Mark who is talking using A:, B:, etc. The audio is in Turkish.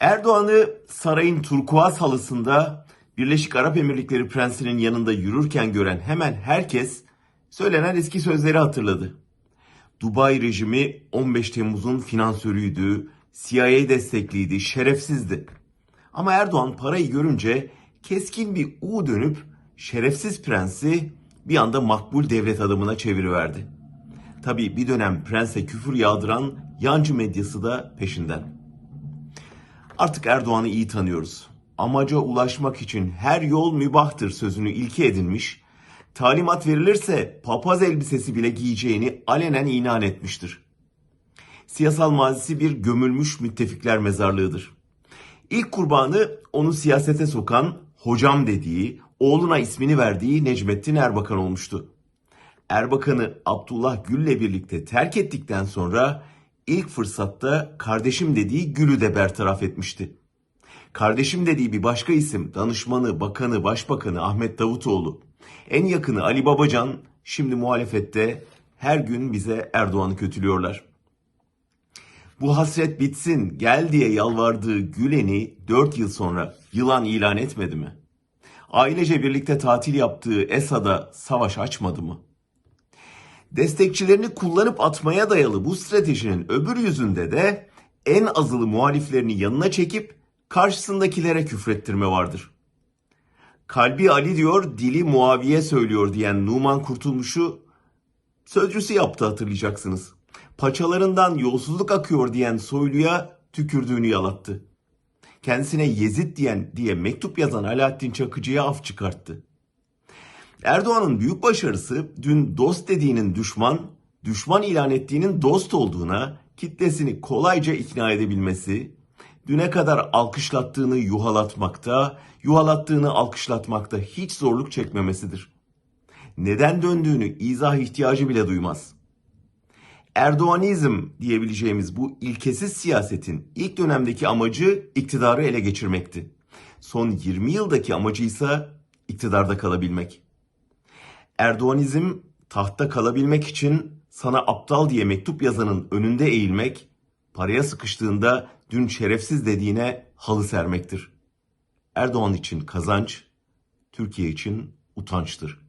A: Erdoğan'ı sarayın turkuaz halısında Birleşik Arap Emirlikleri prensinin yanında yürürken gören hemen herkes söylenen eski sözleri hatırladı. Dubai rejimi 15 Temmuz'un finansörüydü, CIA destekliydi, şerefsizdi. Ama Erdoğan parayı görünce keskin bir U dönüp şerefsiz prensi bir anda makbul devlet adamına çeviriverdi. Tabii bir dönem prense küfür yağdıran yancı medyası da peşinden. Artık Erdoğan'ı iyi tanıyoruz. Amaca ulaşmak için her yol mübahtır sözünü ilke edinmiş, talimat verilirse papaz elbisesi bile giyeceğini alenen inan etmiştir. Siyasal mazisi bir gömülmüş müttefikler mezarlığıdır. İlk kurbanı onu siyasete sokan, hocam dediği, oğluna ismini verdiği Necmettin Erbakan olmuştu. Erbakan'ı Abdullah Gül'le birlikte terk ettikten sonra ilk fırsatta kardeşim dediği Gül'ü de bertaraf etmişti. Kardeşim dediği bir başka isim danışmanı, bakanı, başbakanı Ahmet Davutoğlu. En yakını Ali Babacan şimdi muhalefette her gün bize Erdoğan'ı kötülüyorlar. Bu hasret bitsin gel diye yalvardığı Gülen'i 4 yıl sonra yılan ilan etmedi mi? Ailece birlikte tatil yaptığı Esad'a savaş açmadı mı? Destekçilerini kullanıp atmaya dayalı bu stratejinin öbür yüzünde de en azılı muhaliflerini yanına çekip karşısındakilere küfrettirme vardır. Kalbi Ali diyor, dili Muaviye söylüyor diyen Numan Kurtulmuş'u sözcüsü yaptı hatırlayacaksınız. Paçalarından yolsuzluk akıyor diyen Soylu'ya tükürdüğünü yalattı. Kendisine Yezid diyen diye mektup yazan Alaaddin Çakıcı'ya af çıkarttı. Erdoğan'ın büyük başarısı dün dost dediğinin düşman, düşman ilan ettiğinin dost olduğuna kitlesini kolayca ikna edebilmesi, düne kadar alkışlattığını yuhalatmakta, yuhalattığını alkışlatmakta hiç zorluk çekmemesidir. Neden döndüğünü izah ihtiyacı bile duymaz. Erdoğanizm diyebileceğimiz bu ilkesiz siyasetin ilk dönemdeki amacı iktidarı ele geçirmekti. Son 20 yıldaki amacı ise iktidarda kalabilmek. Erdoğanizm tahtta kalabilmek için sana aptal diye mektup yazanın önünde eğilmek, paraya sıkıştığında dün şerefsiz dediğine halı sermektir. Erdoğan için kazanç, Türkiye için utançtır.